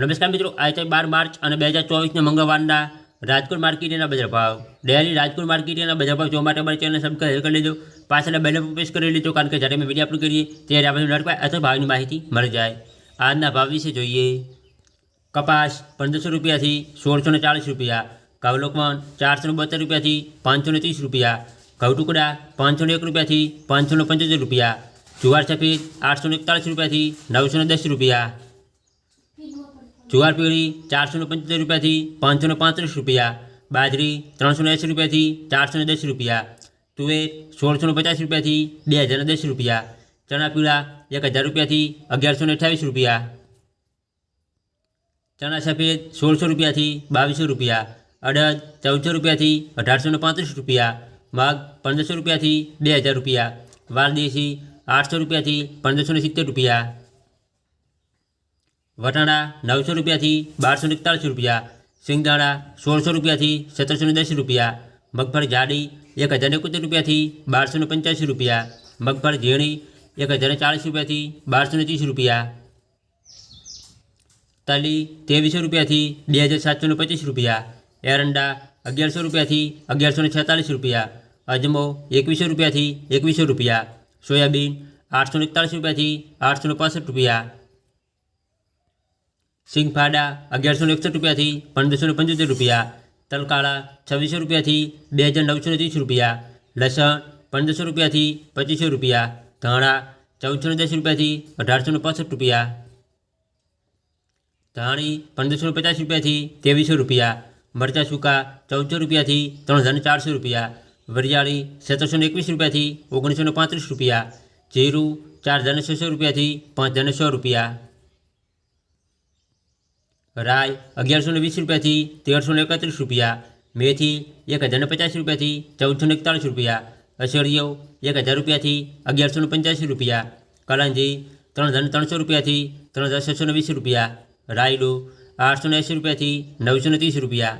નમસ્કાર મિત્રો આજે બાર માર્ચ અને બે હજાર ચોવીસના મંગળવારના રાજકોટ માર્કેટના બજાર ભાવ. ડેલી રાજકોટ માર્કેટના બજાર ભાવ જોવા માટે અમારી ચેનલ સબસ્ક્રાઈબ કરી લેજો. પાછળ બેલ પર પ્રેસ કરી લેજો, કારણ કે જ્યારે અમે વીડિયો અપલોડ કરીએ, ત્યારે આપણે નડપાય અથવા ભાવની માહિતી મળી જાય. આજના ભાવ વિશે જોઈએ. કપાસ પંદરસો રૂપિયાથી સોળસો ને ચાલીસ રૂપિયા ઘઉલોકમાન ચારસો ને બોતેર રૂપિયાથી પાંચસો ને ત્રીસ રૂપિયા ઘઉ ટુકડા પાંચસો ને એક રૂપિયાથી પાંચસો ને પંચોતેર રૂપિયા, જુવાર સફેદ આઠસો ને એકતાલીસ રૂપિયાથી નવસો ને દસ રૂપિયા જુવાર પીળી ચારસો ને પંચોતેર રૂપિયાથી પાંચસો ને પાંત્રીસ રૂપિયા. બાજરી ત્રણસો ને એંસી રૂપિયાથી ચારસો ને દસ રૂપિયા. તુવેર સોળસો ને પચાસ રૂપિયાથી બે હજાર ને દસ રૂપિયા. ચણા પીળા એક હજાર રૂપિયાથી અગિયારસો ને અઠ્યાવીસ રૂપિયા. ચણા સફેદ સોળસો રૂપિયાથી બાવીસો રૂપિયા. અડદ ચૌદસો રૂપિયાથી અઢારસો ને પાંત્રીસ રૂપિયા. મગ પંદરસો રૂપિયાથી બે હજાર રૂપિયા. વાલદેશી આઠસો રૂપિયાથી પંદરસો ને સિત્તેર રૂપિયા. વટાણા નવસો રૂપિયાથી બારસો ને એકતાલીસ રૂપિયા સિંગદાણા સોળસો રૂપિયાથી સત્તરસો ને દસ રૂપિયા મગફળી જાડી એક હજાર એકોતેર રૂપિયાથી બારસો ને પંચ્યાસી રૂપિયા મગફળી ઝીણી એક હજાર ને ચાળીસ રૂપિયાથી બારસો ને ત્રીસ રૂપિયા તલી ત્રેવીસો રૂપિયાથી બે હજાર સાતસો ને પચીસ રૂપિયા એરંડા અગિયારસો રૂપિયાથી અગિયારસો ને છેતાલીસ રૂપિયા અજમો એકવીસો રૂપિયાથી એકવીસો રૂપિયા સોયાબીન આઠસો ને એકતાલીસ રૂપિયાથી આઠસો ને પાસઠ રૂપિયા સિંગફાડા અગિયારસો ને એકસઠ રૂપિયાથી પંદરસો ને પંચોતેર રૂપિયા તલકાળા છવ્વીસો રૂપિયાથી બે હજાર નવસો ને ત્રીસ રૂપિયા લસણ પંદરસો રૂપિયાથી પચીસો રૂપિયા ધાણા ચૌદસો ને દસ રૂપિયાથી અઢારસો ને પાસઠ રૂપિયા ધાણી પંદરસો ને પચાસ રૂપિયાથી ત્રેવીસો રૂપિયા મરચાં સૂકા ચૌદસો રૂપિયાથી ત્રણ હજાર ને ચારસો રૂપિયા વરિયાળી સત્તરસો ને એકવીસ રૂપિયાથી ઓગણીસો ને પાંત્રીસ રૂપિયા જીરું ચાર હજાર ને છસો રૂપિયાથી પાંચ હજાર ને સો રૂપિયા રાય અગિયારસો ને વીસ રૂપિયાથી તેરસો ને એકત્રીસ રૂપિયા, મેથી એક હજાર ને પચાસ રૂપિયાથી ચૌદસો ને એકતાળીસ રૂપિયા, અસરિયો એક હજાર રૂપિયાથી અગિયારસો ને પંચ્યાસી રૂપિયા, કલાંજી ત્રણ હજાર ત્રણસો રૂપિયાથી ત્રણ હજાર છસો ને વીસ રૂપિયા, રાયડું આઠસો ને એંસી રૂપિયાથી નવસો ને ત્રીસ રૂપિયા